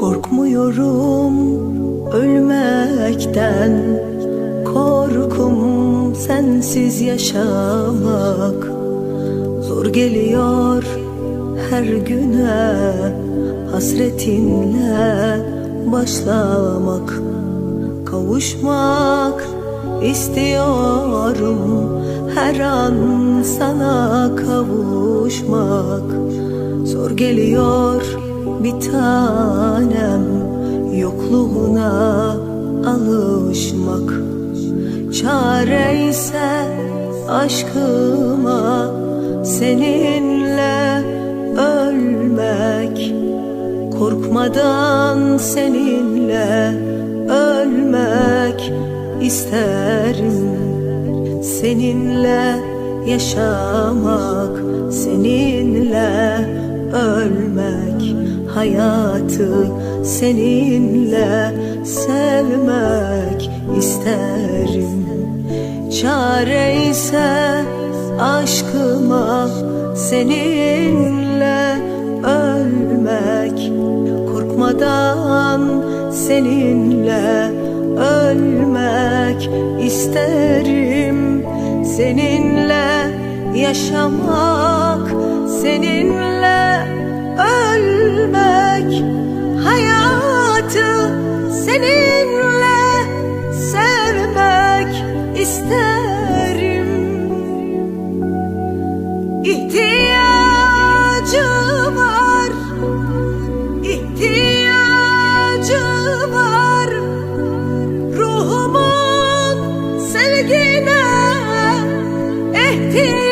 Korkmuyorum ölmekten. Korkum sensiz yaşamak. Zor geliyor her güne. Hasretinle başlamak. Kavuşmak istiyorum. Her an sana kavuşmak. Zor geliyor bir tanem Yokluğuna alışmak. Çare ise aşkıma Seninle ölmek. Korkmadan seninle ölmek isterim. Seninle yaşamak, seninle ölmek Hayatı seninle sevmek isterim. Çare ise aşkıma seninle ölmek. Korkmadan seninle ölmek isterim. Seninle yaşamak, seninle Hey, hey.